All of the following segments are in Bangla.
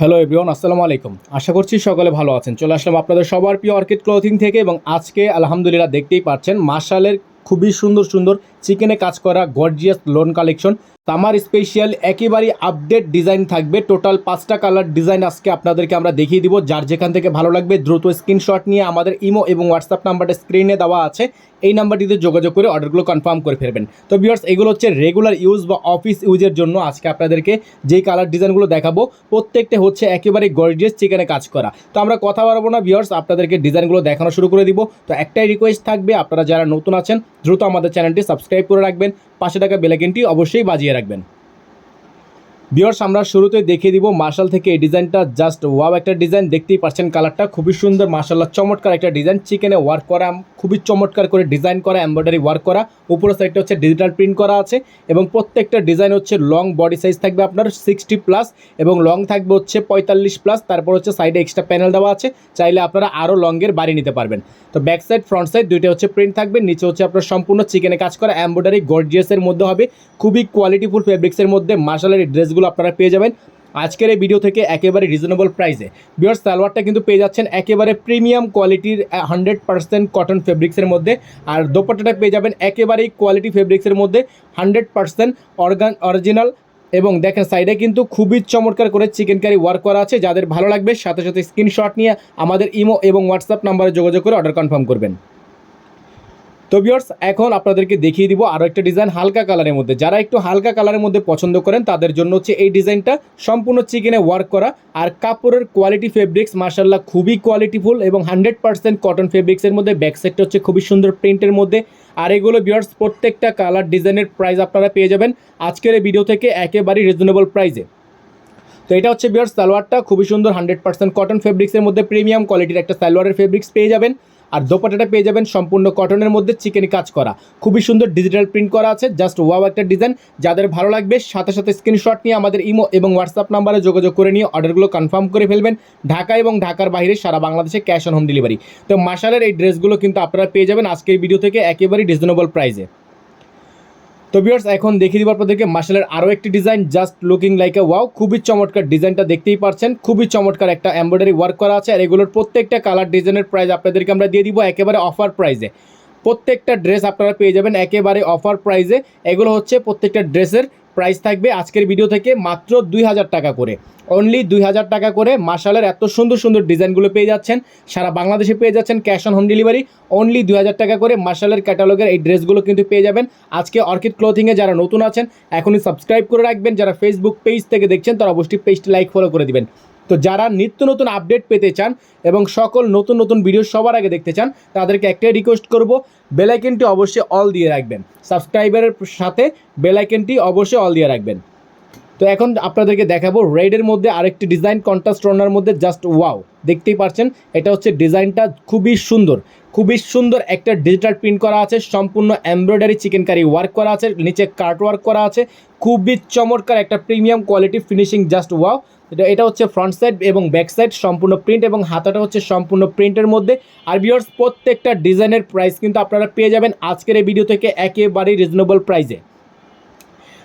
হ্যালো এভরিওয়ান আসসালামু আলাইকুম। আশা করছি সকলে ভালো আছেন। চলে আসলাম আপনাদের সবার প্রিয় অর্কিড ক্লথিং থেকে এবং আজকে আলহামদুলিল্লাহ দেখতেই পাচ্ছেন, মার্শালের খুবই সুন্দর সুন্দর চিকেনে কাজ করা গর্জিয়াস লোন কালেকশন। তামার স্পেশাল একেবারেই আপডেট ডিজাইন থাকবে। টোটাল পাঁচটা কালার ডিজাইন আজকে আপনাদেরকে আমরা দেখিয়ে দিব। যার যেখান থেকে ভালো লাগবে দ্রুত স্ক্রিনশট নিয়ে আমাদের ইমো এবং হোয়াটসঅ্যাপ নাম্বারটা স্ক্রিনে দেওয়া আছে। এই নাম্বারটিতে যোগাযোগ করে অর্ডারগুলো কনফার্ম করে ফেলবেন। তো ভিউয়ার্স এগুলো হচ্ছে রেগুলার ইউজ বা অফিস ইউজের জন্য আজকে আপনাদেরকে যেই কালার ডিজাইনগুলো দেখাবো, প্রত্যেকটা হচ্ছে একেবারে গর্জিয়াস চিকেনে কাজ করা। তো আমরা কথা বাড়াবো না ভিউয়ার্স আপনাদেরকে ডিজাইনগুলো দেখানো শুরু করে দিব। তো একটাই রিকোয়েস্ট থাকবে, আপনারা যারা নতুন আছেন, দ্রুত আমাদের চ্যানেলটি সাবস্ক্রাইব করে রাখবেন। পাশে থাকা বেলাইকেনটি অবশ্যই বাজিয়ে রাখবেন। বিয়ার্স আমরা শুরুতে দেখিয়ে দিব মার্শাল থেকে এই ডিজাইনটা। জাস্ট ওয়াও একটা ডিজাইন, দেখতেই পাচ্ছেন কালারটা। খুবই সুন্দর, মার্শাল্লাহ চমৎকার একটা ডিজাইন। চিকেনে ওয়ার্ক করা, খুবই চমৎকার করে ডিজাইন করা এমব্রয়ডারি ওয়ার্ক করা। উপরের সাইডটা হচ্ছে ডিজিটাল প্রিন্ট করা আছে এবং প্রত্যেকটা ডিজাইন হচ্ছে লং বডি সাইজ থাকবে আপনার সিক্সটি প্লাস এবং লং থাকবে হচ্ছে পঁয়তাল্লিশ প্লাস তারপর হচ্ছে সাইডে এক্সট্রা প্যানেল দেওয়া আছে, চাইলে আপনারা আরও লংয়ের বাড়ি নিতে পারবেন। তো ব্যাক সাইড ফ্রন্ট সাইড দুইটা হচ্ছে প্রিন্ট থাকবে, নিচে হচ্ছে আপনার সম্পূর্ণ চিকেনে কাজ করা। এমব্রয়ডারি গর্জিয়াসের মধ্যে হবে, খুবই কোয়ালিটিফুল ফেব্রিক্সের মধ্যে। মার্শালের এই ড্রেসগুলো আপনারা পেয়ে যাবেন। আজকের এই ভিডিও থেকে একেবারে রিজনেবল প্রাইসে বিয়ার সালোয়ারটা কিন্তু পেয়ে যাচ্ছেন একেবারে প্রিমিয়াম কোয়ালিটির হান্ড্রেড পার্সেন্ট কটন ফেব্রিক্সের মধ্যে। আর দোপাট্টাটা পেয়ে যাবেন একেবারেই কোয়ালিটি ফেব্রিক্সের মধ্যে হান্ড্রেড পার্সেন্ট অর্গান অরিজিনাল এবং দেখেন সাইডে কিন্তু খুবই চমৎকার করে চিকেন কারি ওয়ার্ক করা আছে। যাদের ভালো লাগবে, সাথে সাথে স্ক্রিনশট নিয়ে আমাদের ইমো এবং হোয়াটসঅ্যাপ নাম্বারে যোগাযোগ করে অর্ডার কনফার্ম করবেন। তো বিয়ার্স এখন আপনাদেরকে দেখিয়ে দিব আরও একটা ডিজাইন হালকা কালারের মধ্যে। যারা একটু হালকা কালারের মধ্যে পছন্দ করেন, তাদের জন্য হচ্ছে এই ডিজাইনটা সম্পূর্ণ চিকেনে ওয়ার্ক করা। আর কাপড়ের কোয়ালিটি ফেব্রিক্স মার্শাল্লাহ খুবই কোয়ালিটিফুল এবং হান্ড্রেড পার্সেন্ট কটন ফেব্রিক্সের মধ্যে ব্যাক সাইডটা হচ্ছে খুবই সুন্দর প্রিন্টের মধ্যে। আর এগুলো ভিউয়ার্স প্রত্যেকটা কালার ডিজাইনের প্রাইস আপনারা পেয়ে যাবেন। আজকের এই ভিডিও থেকে একেবারেই রিজনেবল প্রাইসে তো এটা হচ্ছে বিয়ার সালোয়ারটা খুবই সুন্দর হান্ড্রেড পার্সেন্ট কটন ফেব্রিক্সের মধ্যে প্রিমিয়াম কোয়ালিটির একটা সালোয়ারের ফেব্রিক্স পেয়ে যাবেন। আর দোপাটাটা পেয়ে যাবেন সম্পূর্ণ কটনের মধ্যে চিকেন কাজ করা। খুবই সুন্দর ডিজিটাল প্রিন্ট করা আছে জাস্ট ওয়াও একটা ডিজাইন যাদের ভালো লাগবে, সাথে সাথে স্ক্রিনশট নিয়ে আমাদের ইমো এবং হোয়াটসঅ্যাপ নাম্বারে যোগাযোগ করে নিয়ে অর্ডারগুলো কনফার্ম করে ফেলবেন। ঢাকা এবং ঢাকার বাইরে সারা বাংলাদেশে ক্যাশ অন হোম ডেলিভারি তো মার্শালের এই ড্রেসগুলো কিন্তু আপনারা পেয়ে যাবেন আজকের ভিডিও থেকে একেবারেই রিজনেবল প্রাইসে তো ভিউয়ার্স এখন দেখিয়ে দিব আপনাদেরকে মার্শালের আরও একটি design just looking like a wow খুবই চমৎকার ডিজাইনটা দেখতেই পারছেন খুবই চমৎকার একটা এমব্রয়ডারি ওয়ার্ক করা আছে, আর এগুলোর প্রত্যেকটা কালার ডিজাইনের প্রাইস আপনাদেরকে আমরা দিয়ে দিব একেবারে অফার প্রাইসে প্রত্যেকটা ড্রেস আপনারা পেয়ে যাবেন একেবারে অফার প্রাইসে এগুলো হচ্ছে প্রত্যেকটা ড্রেসের প্রাইস থাকবে আজকের ভিডিও থেকে মাত্র দুই হাজার টাকা করে। অনলি দুই হাজার টাকা করে মার্শালের এত সুন্দর সুন্দর ডিজাইনগুলো পেয়ে যাচ্ছেন। সারা বাংলাদেশে পেয়ে যাচ্ছেন cash on home delivery only দুই হাজার টাকা করে মার্শালের ক্যাটালগের এই ড্রেসগুলো কিন্তু পেয়ে যাবেন। আজকে অর্কিড ক্লোথিংয়ে যারা নতুন আছেন, এখনই সাবস্ক্রাইব করে রাখবেন। যারা ফেসবুক পেজ থেকে দেখছেন, তারা অবশ্যই পেজটি লাইক ফলো করে দিবেন। তো যারা নিত্য নতুন আপডেট পেতে চান এবং সকল নতুন নতুন ভিডিও সবার আগে দেখতে চান, তাদেরকে একটাই রিকোয়েস্ট করব বেলাইকেনটি অবশ্যই অল দিয়ে রাখবেন। সাবস্ক্রাইবারের সাথে বেলাইকেনটি অবশ্যই অল দিয়ে রাখবেন। তো এখন আপনাদেরকে দেখাবো রেডের মধ্যে আরেকটি ডিজাইন কন্ট্রাস্ট রনার মধ্যে জাস্ট ওয়াও দেখতেই পাচ্ছেন এটা হচ্ছে ডিজাইনটা খুবই সুন্দর। খুবই সুন্দর একটা ডিজিটাল প্রিন্ট করা আছে, সম্পূর্ণ এমব্রয়ডারি চিকেন কারি ওয়ার্ক করা আছে, নিচে কার্ট ওয়ার্ক করা আছে, খুবই চমৎকার একটা premium quality finishing just wow এটা এটা হচ্ছে ফ্রন্ট সাইড এবং ব্যাক সাইড সম্পূর্ণ প্রিন্ট এবং হাতাটা হচ্ছে সম্পূর্ণ প্রিন্টের মধ্যে। আর বিয়ার্স প্রত্যেকটা ডিজাইনের প্রাইস কিন্তু আপনারা পেয়ে যাবেন আজকের এই ভিডিও থেকে একেবারেই রিজনেবল প্রাইসে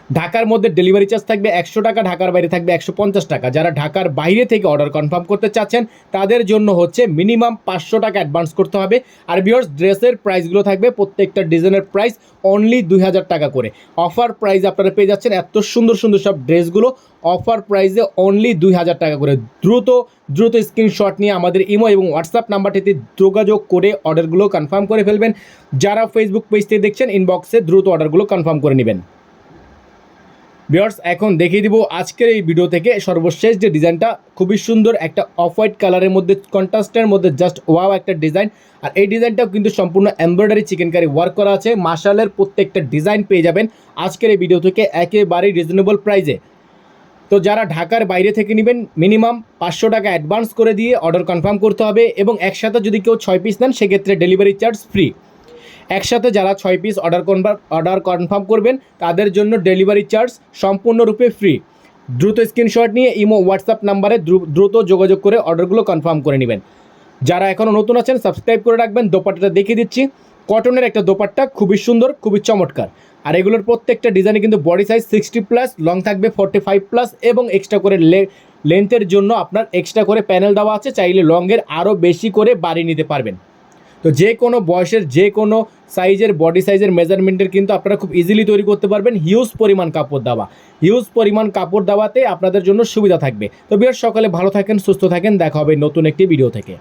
ঢাকার মধ্যে ডেলিভারি চার্জ থাকবে একশো টাকা, ঢাকার বাইরে থাকবে একশো পঞ্চাশ টাকা। যারা ঢাকার বাইরে থেকে অর্ডার কনফার্ম করতে চাচ্ছেন, তাদের জন্য হচ্ছে মিনিমাম পাঁচশো টাকা অ্যাডভান্স করতে হবে। আর বিয়ার্স ড্রেসের প্রাইসগুলো থাকবে প্রত্যেকটা ডিজাইনের প্রাইস অনলি দুই হাজার টাকা করে। অফার প্রাইস আপনারা পেয়ে যাচ্ছেন এত সুন্দর সুন্দর সব ড্রেসগুলো অফার প্রাইসে অনলি দুই হাজার টাকা করে। দ্রুত দ্রুত স্ক্রিনশট নিয়ে আমাদের ইমো এবং হোয়াটসঅ্যাপ নাম্বারটিতে যোগাযোগ করে অর্ডারগুলো কনফার্ম করে ফেলবেন। যারা ফেসবুক পেজ দেখছেন ইনবক্সে দ্রুত অর্ডারগুলো কনফার্ম করে নেবেন। বিয়ার্স এখন দেখিয়ে দিব আজকের এই ভিডিও থেকে সর্বশেষ যে ডিজাইনটা, খুবই সুন্দর একটা অফ হোয়াইট কালারের মধ্যে কন্ট্রাস্টের মধ্যে জাস্ট ওয়াও একটা ডিজাইন। আর এই ডিজাইনটাও কিন্তু সম্পূর্ণ এমব্রয়ডারি চিকেন কারি ওয়ার্ক করা আছে। মার্শালের প্রত্যেকটা ডিজাইন পেয়ে যাবেন আজকের এই ভিডিও থেকে একেবারেই রিজনেবল প্রাইজে তো যারা ঢাকার বাইরে থেকে নেবেন মিনিমাম পাঁচশো টাকা অ্যাডভান্স করে দিয়ে অর্ডার কনফার্ম করতে হবে এবং একসাথে যদি কেউ ছয় পিস নেন, সেক্ষেত্রে ডেলিভারি চার্জ ফ্রি একসাথে যারা ছয় piece order confirm order confirm করবেন, তাদের জন্য ডেলিভারি চার্জ সম্পূর্ণরূপে ফ্রি দ্রুত স্ক্রিনশট নিয়ে ইমো হোয়াটসঅ্যাপ নাম্বারে দ্রুত যোগাযোগ করে অর্ডারগুলো কনফার্ম করে নেবেন। যারা এখনও নতুন আছেন সাবস্ক্রাইব করে রাখবেন। দোপাট্টাটা দেখিয়ে দিচ্ছি। কটনের একটা দোপাট্টা, খুবই সুন্দর, খুবই চমৎকার। আর এগুলোর প্রত্যেকটা ডিজাইনে কিন্তু body size sixty plus long থাকবে ফর্টি ফাইভ প্লাস এবং এক্সট্রা করে লেন্থের জন্য আপনার এক্সট্রা করে প্যানেল দেওয়া আছে। চাইলে লংয়ের আরও বেশি করে বাড়িয়ে নিতে পারবেন। তো যে কোনো বয়সের যে কোনো সাইজের বডি সাইজের মেজারমেন্টের কিন্তু আপনারা খুব ইজিলি তৈরি করতে পারবেন। হিউজ পরিমাণ কাপড় দেওয়া। হিউজ পরিমাণ কাপড় দেওয়াতে আপনাদের জন্য সুবিধা থাকবে। তো বিয়ার সকালে ভালো থাকেন, সুস্থ থাকেন। দেখা হবে নতুন একটি ভিডিও থেকে।